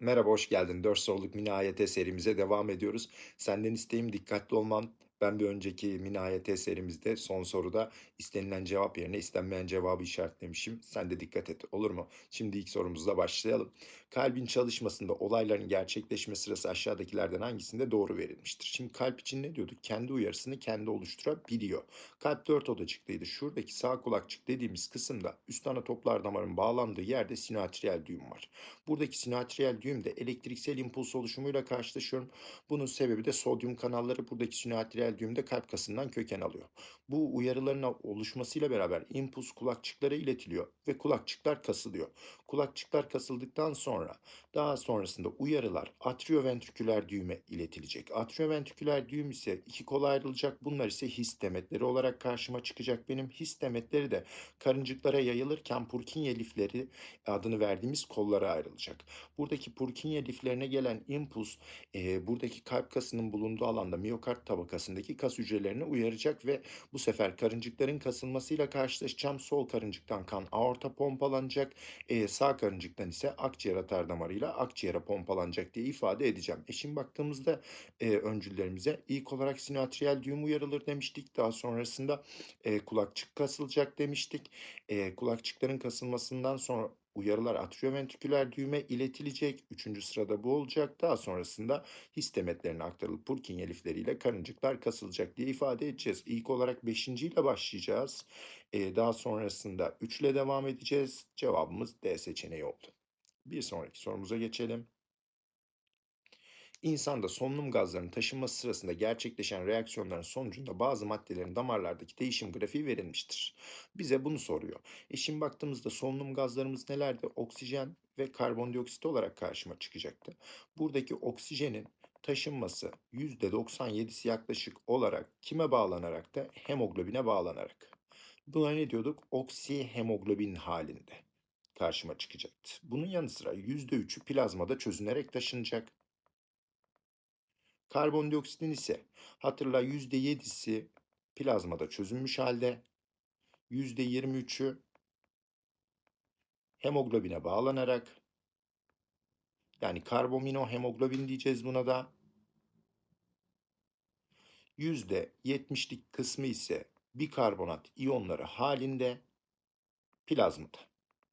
Merhaba, hoş geldin. 4 soruluk mini AYT serimize devam ediyoruz. Senden isteğim dikkatli olman. Ben bir önceki mini AYT serimizde son soruda istenilen cevap yerine istenmeyen cevabı işaretlemişim. Sen de dikkat et, olur mu? Şimdi ilk sorumuzla başlayalım. Kalbin çalışmasında olayların gerçekleşme sırası aşağıdakilerden hangisinde doğru verilmiştir? Şimdi kalp için ne diyorduk? Kendi uyarısını kendi oluşturabiliyor. Kalp dört odacıklıydı. Şuradaki sağ kulakçık dediğimiz kısımda üst ana toplar damarın bağlandığı yerde sinoatriyel düğüm var. Buradaki sinoatriyel düğümde elektriksel impuls oluşumuyla karşılaşıyorum. Bunun sebebi de sodyum kanalları buradaki sinoatriyel düğümde kalp kasından köken alıyor. Bu uyarıların oluşmasıyla beraber impuls kulakçıklara iletiliyor ve kulakçıklar kasılıyor. Kulakçıklar kasıldıktan sonra daha sonrasında uyarılar atrioventriküler düğüme iletilecek. Atrioventriküler düğüm ise iki kola ayrılacak. Bunlar ise his demetleri olarak karşıma çıkacak. Benim his demetleri de karıncıklara yayılırken Purkinje lifleri adını verdiğimiz kollara ayrılacak. Buradaki Purkinje liflerine gelen impuls e, buradaki kalp kasının bulunduğu alanda miyokard tabakasındaki kas hücrelerini uyaracak ve bu sefer karıncıkların kasılmasıyla karşılaşacağım. Sol karıncıktan kan aorta pompalanacak. E, sağ karıncıktan ise akciğer atar damarıyla akciğere pompalanacak diye ifade edeceğim. E şimdi baktığımızda e, öncüllerimize ilk olarak sinoatriyel düğüm uyarılır demiştik. Daha sonrasında e, kulakçık kasılacak demiştik. E, kulakçıkların kasılmasından sonra uyarılar atrioventriküler düğüme iletilecek. Üçüncü sırada bu olacak. Daha sonrasında histemetlerine aktarılıp Purkinje lifleriyle karıncıklar kasılacak diye ifade edeceğiz. İlk olarak beşinciyle başlayacağız. Ee, daha sonrasında 3 ile devam edeceğiz. Cevabımız D seçeneği oldu. Bir sonraki sorumuza geçelim. İnsanda solunum gazlarının taşınması sırasında gerçekleşen reaksiyonların sonucunda bazı maddelerin damarlardaki değişim grafiği verilmiştir. Bize bunu soruyor. E baktığımızda solunum gazlarımız nelerdi? Oksijen ve karbondioksit olarak karşıma çıkacaktı. Buradaki oksijenin taşınması %97'si yaklaşık olarak kime bağlanarak da hemoglobine bağlanarak. Buna ne diyorduk? Oksihemoglobin halinde karşıma çıkacaktı. Bunun yanı sıra %3'ü plazmada çözünerek taşınacak. Karbondioksitin ise hatırla %7'si plazmada çözünmüş halde. %23'ü hemoglobine bağlanarak yani karbaminohemoglobin diyeceğiz buna da. %70'lik kısmı ise bikarbonat iyonları halinde plazmada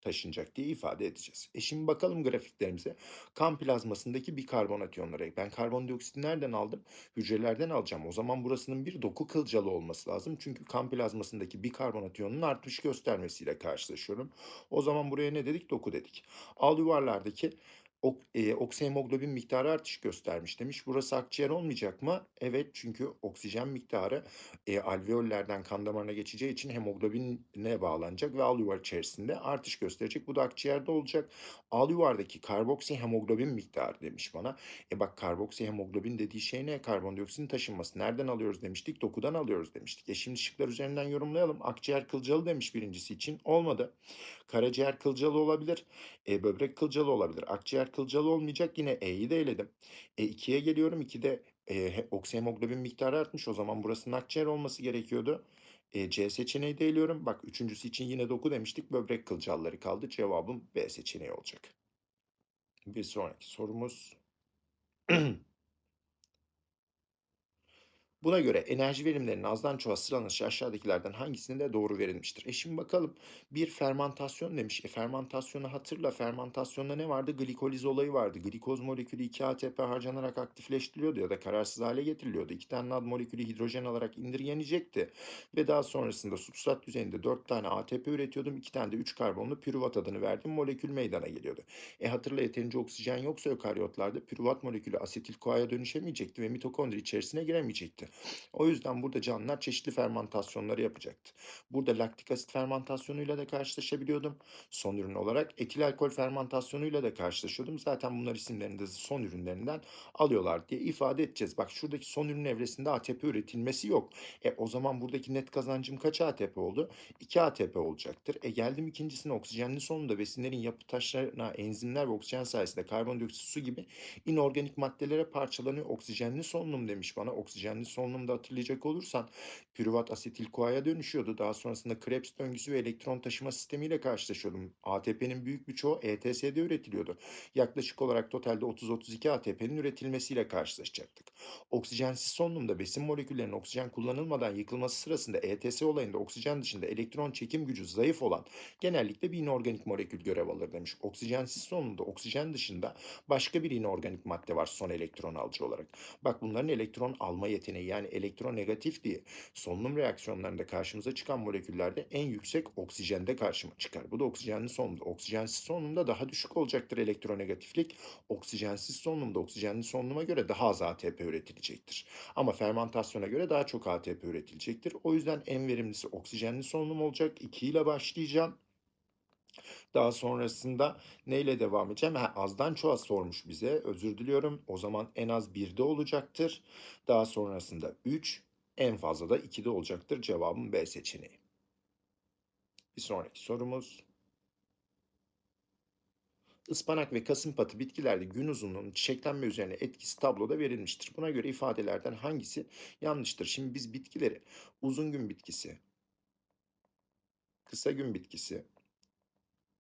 taşınacak diye ifade edeceğiz. E şimdi bakalım grafiklerimize. Kan plazmasındaki bikarbonat iyonları. Ben karbondioksiti nereden aldım? Hücrelerden alacağım. O zaman burasının bir doku kılcalı olması lazım. Çünkü kan plazmasındaki bikarbonat iyonunun artmış göstermesiyle karşılaşıyorum. O zaman buraya ne dedik? Doku dedik. Al yuvarlardaki ok, e, oksihemoglobin miktarı artış göstermiş demiş. Burası akciğer olmayacak mı? Evet çünkü oksijen miktarı e, alveollerden kan damarına geçeceği için hemoglobine bağlanacak ve alüvar içerisinde artış gösterecek. Bu da akciğerde olacak. Alüvardaki karboksihemoglobin miktarı demiş bana. E bak karboksihemoglobin dediği şey ne? Karbondioksitin taşınması. Nereden alıyoruz demiştik? Dokudan alıyoruz demiştik. E şimdi şıklar üzerinden yorumlayalım. Akciğer kılcalı demiş birincisi için. Olmadı. Karaciğer kılcalı olabilir. E, böbrek kılcalı olabilir. Akciğer kılcalı olmayacak. Yine E'yi de eledim. E, 2'ye geliyorum. 2'de e, oksihemoglobin miktarı artmış. O zaman burasının akciğer olması gerekiyordu. E, C seçeneği de eliyorum. Bak üçüncüsü için yine doku demiştik. Böbrek kılcalları kaldı. Cevabım B seçeneği olacak. Bir sonraki sorumuz. Buna göre enerji verimlerinin azdan çoğa sıralanışı aşağıdakilerden hangisinde doğru verilmiştir? E şimdi bakalım bir fermantasyon demiş. E fermantasyonu hatırla. Fermantasyonda ne vardı? Glikoliz olayı vardı. Glikoz molekülü 2 ATP harcanarak aktifleştiriliyordu ya da kararsız hale getiriliyordu. 2 tane NAD molekülü hidrojen alarak indirgenecekti. Ve daha sonrasında substrat düzeyinde 4 tane ATP üretiyordum. 2 tane de 3 karbonlu pürüvat adını verdim. Molekül meydana geliyordu. E hatırla yeterince oksijen yoksa ökaryotlarda pürüvat molekülü asetil koaya dönüşemeyecekti ve mitokondri içerisine giremeyecekti. O yüzden burada canlılar çeşitli fermentasyonları yapacaktı. Burada laktik asit fermentasyonuyla da karşılaşabiliyordum. Son ürün olarak etil alkol fermentasyonuyla da karşılaşıyordum. Zaten bunlar isimlerini de son ürünlerinden alıyorlar diye ifade edeceğiz. Bak şuradaki son ürün evresinde ATP üretilmesi yok. E o zaman buradaki net kazancım kaç ATP oldu? 2 ATP olacaktır. E geldim ikincisine oksijenli sonunda besinlerin yapı taşlarına enzimler ve oksijen sayesinde karbondioksit su gibi inorganik maddelere parçalanıyor. Oksijenli solunum demiş bana. Oksijenli solunum solunumda hatırlayacak olursan pürüvat asetil CoA'ya dönüşüyordu. Daha sonrasında Krebs döngüsü ve elektron taşıma sistemiyle karşılaşıyordum. ATP'nin büyük bir çoğu ETS'de üretiliyordu. Yaklaşık olarak totalde 30-32 ATP'nin üretilmesiyle karşılaşacaktık. Oksijensiz solunumda besin moleküllerinin oksijen kullanılmadan yıkılması sırasında ETS olayında oksijen dışında elektron çekim gücü zayıf olan genellikle bir inorganik molekül görev alır demiş. Oksijensiz solunumda oksijen dışında başka bir inorganik madde var son elektron alıcı olarak. Bak bunların elektron alma yeteneği yani elektronegatif diye solunum reaksiyonlarında karşımıza çıkan moleküllerde en yüksek oksijende karşıma çıkar. Bu da oksijenli solunumda. Oksijensiz solunumda daha düşük olacaktır elektronegatiflik. Oksijensiz solunumda oksijenli solunuma göre daha az ATP üretilecektir. Ama fermentasyona göre daha çok ATP üretilecektir. O yüzden en verimlisi oksijenli solunum olacak. 2 ile başlayacağım. Daha sonrasında neyle devam edeceğim? Ha, azdan çoğa sormuş bize. Özür diliyorum. O zaman en az 1'de olacaktır. Daha sonrasında 3, en fazla da 2'de olacaktır. Cevabım B seçeneği. Bir sonraki sorumuz. Ispanak ve kasımpatı bitkilerde gün uzunluğunun çiçeklenme üzerine etkisi tabloda verilmiştir. Buna göre ifadelerden hangisi yanlıştır? Şimdi biz bitkileri uzun gün bitkisi, kısa gün bitkisi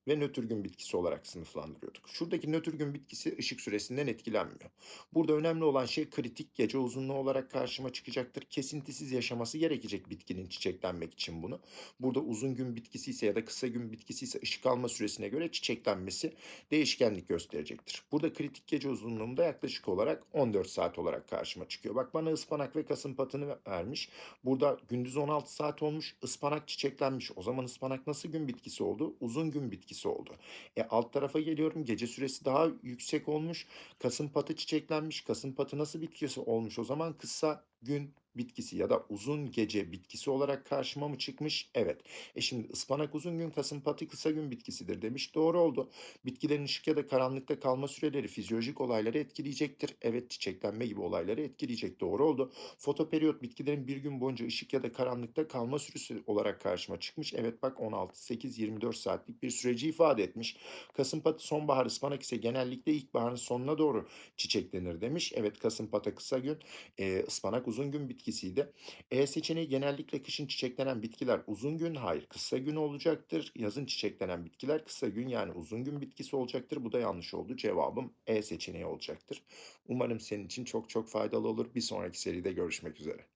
ve nötr gün bitkisi olarak sınıflandırıyorduk. Şuradaki nötr gün bitkisi ışık süresinden etkilenmiyor. Burada önemli olan şey kritik gece uzunluğu olarak karşıma çıkacaktır. Kesintisiz yaşaması gerekecek bitkinin çiçeklenmek için bunu. Burada uzun gün bitkisi ise ya da kısa gün bitkisi ise ışık alma süresine göre çiçeklenmesi değişkenlik gösterecektir. Burada kritik gece uzunluğunda yaklaşık olarak 14 saat olarak karşıma çıkıyor. Bak bana ıspanak ve kasımpatını vermiş. Burada gündüz 16 saat olmuş, ıspanak çiçeklenmiş. O zaman ıspanak nasıl gün bitkisi oldu? Uzun gün bitkisi oldu. E alt tarafa geliyorum. Gece süresi daha yüksek olmuş. Kasımpatı çiçeklenmiş. Kasımpatı nasıl bitkisi olmuş? O zaman kısa gün bitkisi ya da uzun gece bitkisi olarak karşıma mı çıkmış? Evet. E şimdi ıspanak uzun gün, kasımpatı kısa gün bitkisidir demiş. Doğru oldu. Bitkilerin ışık ya da karanlıkta kalma süreleri fizyolojik olayları etkileyecektir. Evet çiçeklenme gibi olayları etkileyecek. Doğru oldu. Fotoperiyot bitkilerin bir gün boyunca ışık ya da karanlıkta kalma süresi olarak karşıma çıkmış. Evet bak 16, 8, 24 saatlik bir süreci ifade etmiş. Kasımpatı sonbahar, ıspanak ise genellikle ilkbaharın sonuna doğru çiçeklenir demiş. Evet kasımpata kısa gün, e, ıspanak uzun gün bitkisiydi. E seçeneği genellikle kışın çiçeklenen bitkiler uzun gün, hayır kısa gün olacaktır. Yazın çiçeklenen bitkiler kısa gün yani uzun gün bitkisi olacaktır. Bu da yanlış oldu. Cevabım E seçeneği olacaktır. Umarım senin için çok çok faydalı olur. Bir sonraki seride görüşmek üzere.